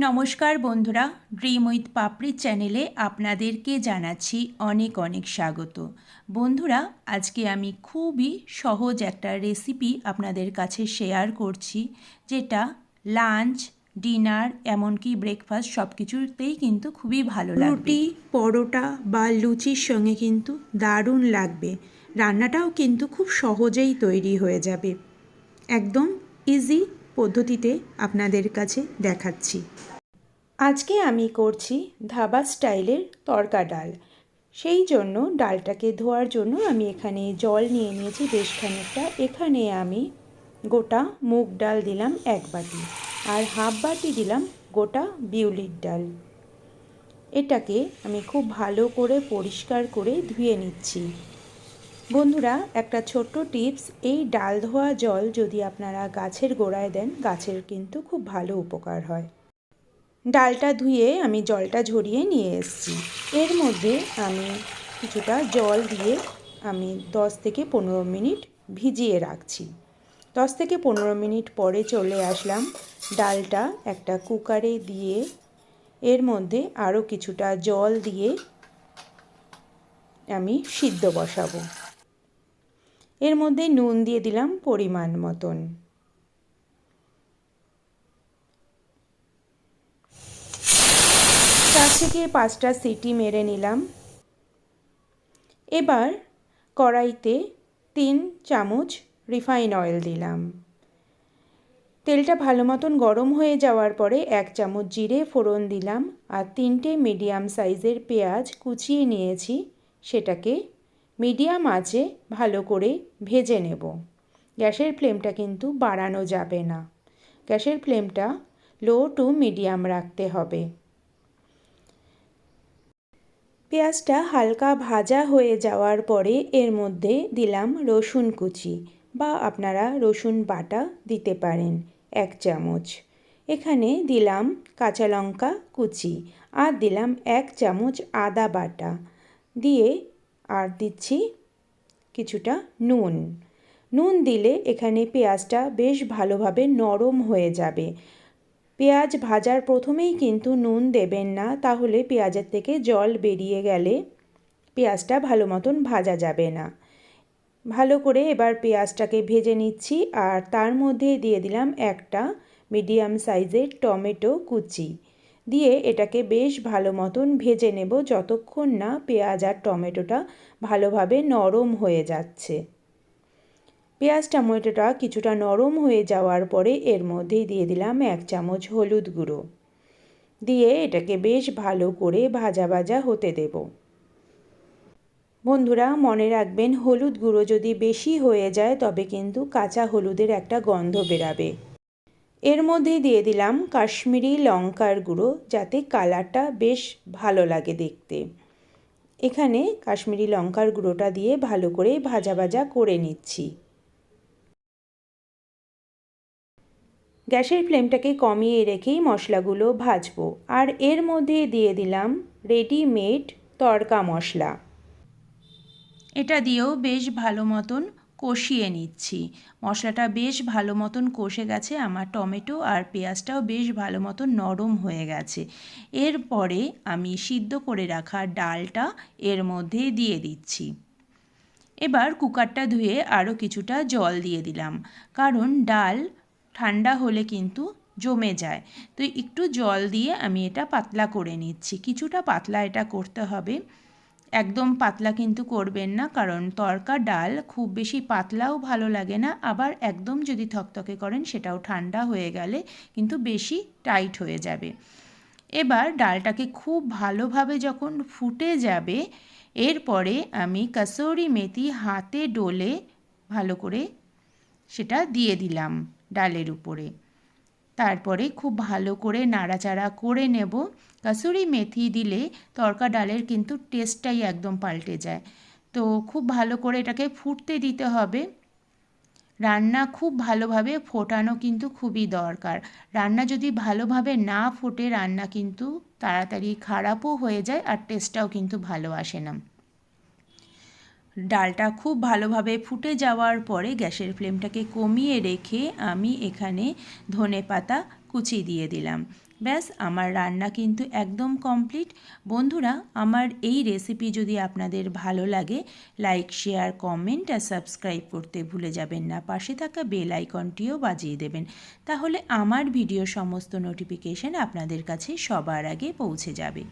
নমস্কার বন্ধুরা dream with পাপড়ি চ্যানেলে আপনাদেরকে জানাচ্ছি অনেক অনেক স্বাগত। বন্ধুরা, আজকে আমি খুবই সহজ একটা রেসিপি আপনাদের কাছে শেয়ার করছি, যেটা লাঞ্চ ডিনার এমনকি ব্রেকফাস্ট সব কিছুতেই কিন্তু খুবই ভালো লাগবে। রুটি, পরোটা বা লুচির সঙ্গে কিন্তু দারুণ লাগবে। রান্নাটাও কিন্তু খুব সহজেই তৈরি হয়ে যাবে। একদম ইজি পদ্ধতিতে আপনাদের কাছে দেখাচ্ছি। আজকে আমি করছি ধাবা স্টাইলের তরকা ডাল। সেই জন্য ডালটাকে ধোয়ার জন্য আমি এখানে জল নিয়ে নিয়েছি বেশ খানিকটা। এখানে আমি গোটা মুগ ডাল দিলাম এক বাটি আর হাফ বাটি দিলাম গোটা বিউলির ডাল। এটাকে আমি খুব ভালো করে পরিষ্কার করে ধুয়ে নিচ্ছি। বন্ধুরা, একটা ছোট্ট টিপস, এই ডাল ধোয়া জল যদি আপনারা গাছের গোড়ায় দেন, গাছের কিন্তু খুব ভালো উপকার হয়। ডালটা ধুয়ে আমি জলটা ঝরিয়ে নিয়ে এসেছি। এর মধ্যে আমি কিছুটা জল দিয়ে আমি দশ থেকে পনেরো মিনিট ভিজিয়ে রাখছি। দশ থেকে পনেরো মিনিট পরে চলে আসলাম ডালটা একটা কুকারে দিয়ে, এর মধ্যে আরও কিছুটা জল দিয়ে আমি সিদ্ধ বসাবো। এর মধ্যে নুন দিয়ে দিলাম পরিমাণ মতন। চার থেকে পাঁচটা সিটি মেরে নিলাম। এবার কড়াইতে তিন চামচ রিফাইন অয়েল দিলাম। তেলটা ভালো মতন গরম হয়ে যাওয়ার পরে এক চামচ জিরে ফোড়ন দিলাম আর তিনটে মিডিয়াম সাইজের পেঁয়াজ কুচিয়ে নিয়েছি, সেটাকে মিডিয়াম আঁচে ভালো করে ভেজে নেব। গ্যাসের ফ্লেমটা কিন্তু বাড়ানো যাবে না। গ্যাসের ফ্লেমটা লো টু মিডিয়াম রাখতে হবে। পেঁয়াজটা হালকা ভাজা হয়ে যাওয়ার পরে এর মধ্যে দিলাম রসুন কুচি বা আপনারা রসুন বাটা দিতে পারেন, এক চামচ। এখানে দিলাম কাঁচা লঙ্কা কুচি আর দিলাম এক চামচ আদা বাটা। দিয়ে আর দিচ্ছি কিছুটা নুন। নুন দিলে এখানে পেঁয়াজটা বেশ ভালোভাবে নরম হয়ে যাবে। পেঁয়াজ ভাজার প্রথমেই কিন্তু নুন দেবেন না, তাহলে পেঁয়াজের থেকে জল বেরিয়ে গেলে পেঁয়াজটা ভালো মতন ভাজা যাবে না। ভালো করে এবার পেঁয়াজটাকে ভেজে নিচ্ছি, আর তার মধ্যে দিয়ে দিলাম একটা মিডিয়াম সাইজের টমেটো কুচি। দিয়ে এটাকে বেশ ভালো মতন ভেজে নেব যতক্ষণ না পেঁয়াজ আর টমেটোটা ভালোভাবে নরম হয়ে যাচ্ছে। পেঁয়াজ টমেটোটা কিছুটা নরম হয়ে যাওয়ার পরে এর মধ্যেই দিয়ে দিলাম এক চামচ হলুদ গুঁড়ো। দিয়ে এটাকে বেশ ভালো করে ভাজা ভাজা হতে দেব। বন্ধুরা, মনে রাখবেন, হলুদ গুঁড়ো যদি বেশি হয়ে যায় তবে কিন্তু কাঁচা হলুদের একটা গন্ধ বেরাবে। এর মধ্যে দিয়ে দিলাম কাশ্মীরি লঙ্কার গুঁড়ো, যাতে কালারটা বেশ ভালো লাগে দেখতে। এখানে কাশ্মীরি লঙ্কার গুঁড়োটা দিয়ে ভালো করে ভাজা ভাজা করে নিচ্ছি। গ্যাসের ফ্লেমটাকে কমিয়ে রেখেই মশলাগুলো ভাজবো। আর এর মধ্যে দিয়ে দিলাম রেডিমেড তড়কা মশলা। এটা দিয়েও বেশ ভালো মতন কষিয়ে নিচ্ছি। মশলাটা বেশ ভালো মতন কষে গেছে, আমার টমেটো আর পেঁয়াজটাও বেশ ভালো মতন নরম হয়ে গেছে। এরপরে আমি সিদ্ধ করে রাখা ডালটা এর মধ্যে দিয়ে দিচ্ছি। এবার কুকারটা ধুয়ে আরও কিছুটা জল দিয়ে দিলাম, কারণ ডাল ঠান্ডা হলে কিন্তু জমে যায়। তো একটু জল দিয়ে আমি এটা পাতলা করে নিচ্ছি, কিছুটা পাতলা এটা করতে হবে। একদম পাতলা কিন্তু করবেন না, কারণ তরকা, ডাল খুব বেশি পাতলাও ভালো লাগে না। আবার একদম যদি থকথকে করেন, সেটাও ঠান্ডা হয়ে গেলে কিন্তু বেশি টাইট হয়ে যাবে। এবার ডালটাকে খুব ভালোভাবে যখন ফুটে যাবে, এরপরে আমি কাসৌরি মেথি হাতে ডলে ভালো করে সেটা দিয়ে দিলাম ডালের উপরে। তারপরে খুব ভালো করে নাড়াচাড়া করে নেব। কাসুরি মেথি দিলে তরকা ডালের কিন্তু টেস্টটাই একদম পাল্টে যায়। তো খুব ভালো করে এটাকে ফুটতে দিতে হবে। রান্না খুব ভালোভাবে ফোটানো কিন্তু খুবই দরকার। রান্না যদি ভালোভাবে না ফোটে, রান্না কিন্তু তাড়াতাড়ি খারাপও হয়ে যায় আর টেস্টটাও কিন্তু ভালো আসে না। ডালটা খুব ভালোভাবে ফুটে যাওয়ার পরে গ্যাসের ফ্লেমটাকে কমিয়ে রেখে আমি এখানে ধনে পাতা কুচি দিয়ে দিলাম। ব্যাস, আমার রান্না কিন্তু একদম কমপ্লিট। বন্ধুরা, আমার এই রেসিপি যদি আপনাদের ভালো লাগে, লাইক, শেয়ার, কমেন্ট আর সাবস্ক্রাইব করতে ভুলে যাবেন না। পাশে থাকা বেল আইকনটিও বাজিয়ে দেবেন। তাহলে আমার ভিডিও সমস্ত নোটিফিকেশন আপনাদের কাছে সবার আগে পৌঁছে যাবে।